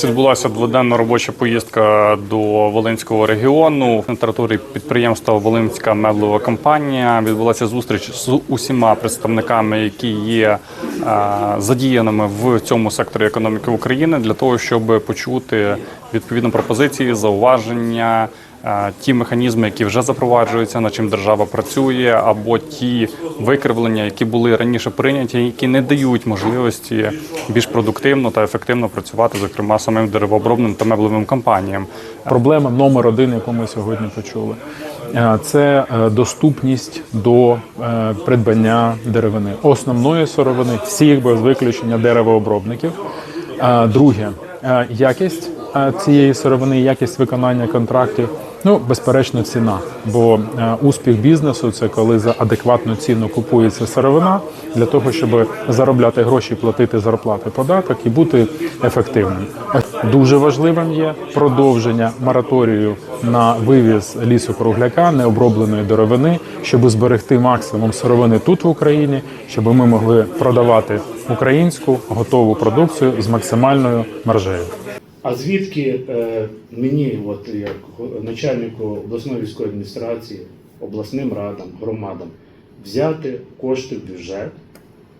нас відбулася дводенна робоча поїздка до Волинського регіону. На території підприємства Волинська меблова компанія відбулася зустріч з усіма представниками, які є е, задіяними в цьому секторі економіки України, для того, щоб почути відповідно пропозиції, зауваження. Е, Ті механізми, які вже запроваджуються, над чим держава працює, або ті викривлення, які були раніше прийняті, які не дають можливості більш продуктивно та ефективно працювати, зокрема самим деревообробним та меблевим компаніям. Проблема номер один, яку ми сьогодні почули, е, це е, доступність до придбання деревини, основної сировини, всіх без виключення деревообробників. Друге, якість цієї сировини, якість виконання контрактів. Ну, безперечно, ціна. Бо е, успіх бізнесу це коли за адекватну ціну купується сировина для того, щоб заробляти гроші, платити зарплати, податок і бути ефективним. Дуже важливим є продовження мораторію на вивіз лісу-кругляка, необробленої деревини, щоб зберегти максимум сировини тут в Україні, щоб ми могли продавати українську готову продукцію з максимальною маржею. А звідки е, мені, от як начальнику обласної військової адміністрації, обласним радам, громадам, взяти кошти в бюджет,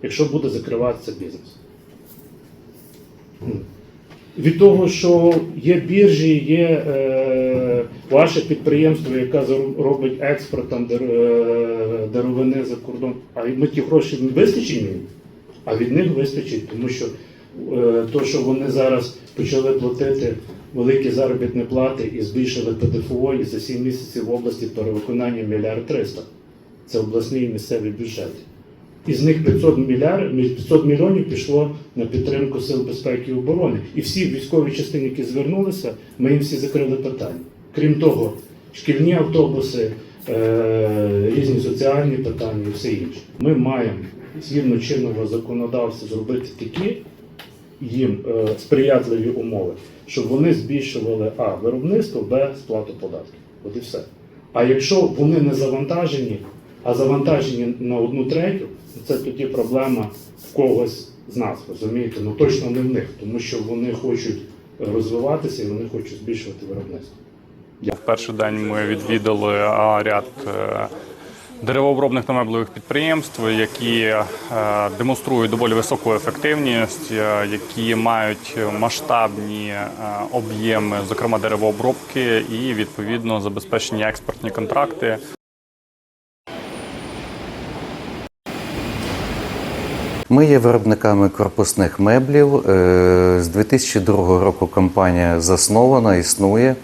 якщо буде закриватися бізнес? Від того, що є біржі, є е, ваше підприємство, яке робить експорт там, е, деревини за кордон, а ми ті гроші не вистачить а від них вистачить, тому що то, що вони зараз почали платити великі заробітні плати і збільшили ПДФО, і за 7 місяців в області перевиконання мільярд 300. Це обласний і місцевий бюджет. Із них 500 мільярд, 500 мільйонів пішло на підтримку сил безпеки і оборони. І всі військові частини, які звернулися, ми їм всі закрили питання. Крім того, шкільні автобуси, е, різні соціальні питання і все інше. Ми маємо згідно чинного законодавства зробити такі їм е, сприятливі умови, щоб вони збільшували а виробництво, б сплату податків. От і все. А якщо вони не завантажені, а завантажені на одну третю, це тоді проблема в когось з нас, розумієте? Ну точно не в них, тому що вони хочуть розвиватися і вони хочуть збільшувати виробництво. В перший день ми відвідали ряд е, деревообробних та меблевих підприємств, які е, демонструють доволі високу ефективність, е, які мають масштабні е, об'єми, зокрема деревообробки, і відповідно забезпечені експортні контракти. Ми є виробниками корпусних меблів. З 2002 року компанія заснована, існує.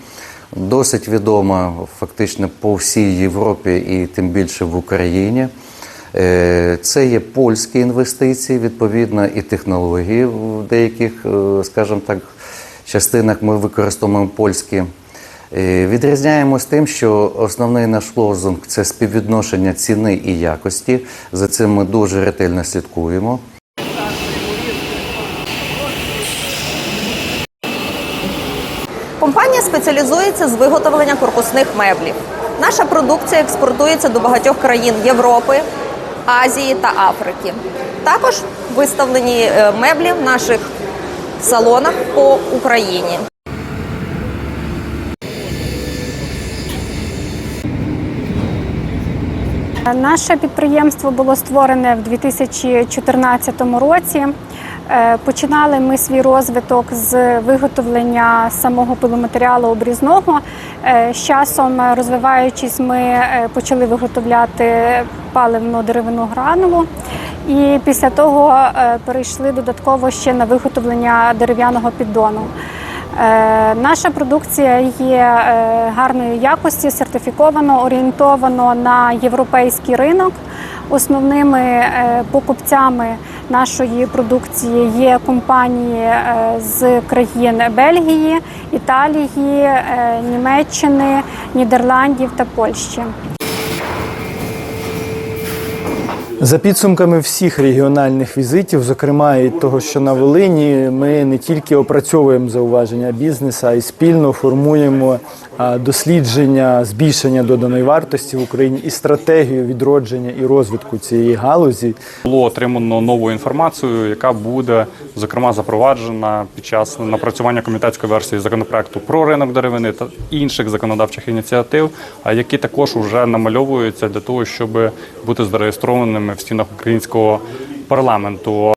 Досить відома фактично по всій Європі і тим більше в Україні. Е, Це є польські інвестиції, відповідно, і технології в деяких, е, скажімо так, частинах ми використовуємо польські. Е, Відрізняємось тим, що основний наш лозунг це співвідношення ціни і якості. За цим ми дуже ретельно слідкуємо. Компанія спеціалізується з виготовлення корпусних меблів. Наша продукція експортується до багатьох країн Європи, Азії та Африки. Також виставлені е, меблі в наших салонах по Україні. Наше підприємство було створене в 2014 році. Е, Починали ми свій розвиток з виготовлення самого пиломатеріалу обрізного. Е, З часом, розвиваючись, ми е, почали виготовляти паливну деревину гранулу. І після того перейшли додатково ще на виготовлення дерев'яного піддону. Е, Наша продукція є е, гарної якості, сертифіковано, орієнтовано на європейський ринок. Основними е, покупцями нашої продукції є компанії з країн Бельгії, Італії, Німеччини, Нідерландів та Польщі. За підсумками всіх регіональних візитів, зокрема і того, що на Волині, ми не тільки опрацьовуємо зауваження бізнесу, а й спільно формуємо дослідження збільшення доданої вартості в Україні і стратегію відродження і розвитку цієї галузі. Було отримано нову інформацію, яка буде зокрема запроваджена під час напрацювання комітетської версії законопроекту про ринок деревини та інших законодавчих ініціатив, які також вже намальовуються для того, щоб бути зареєстрованими в стінах українського парламенту.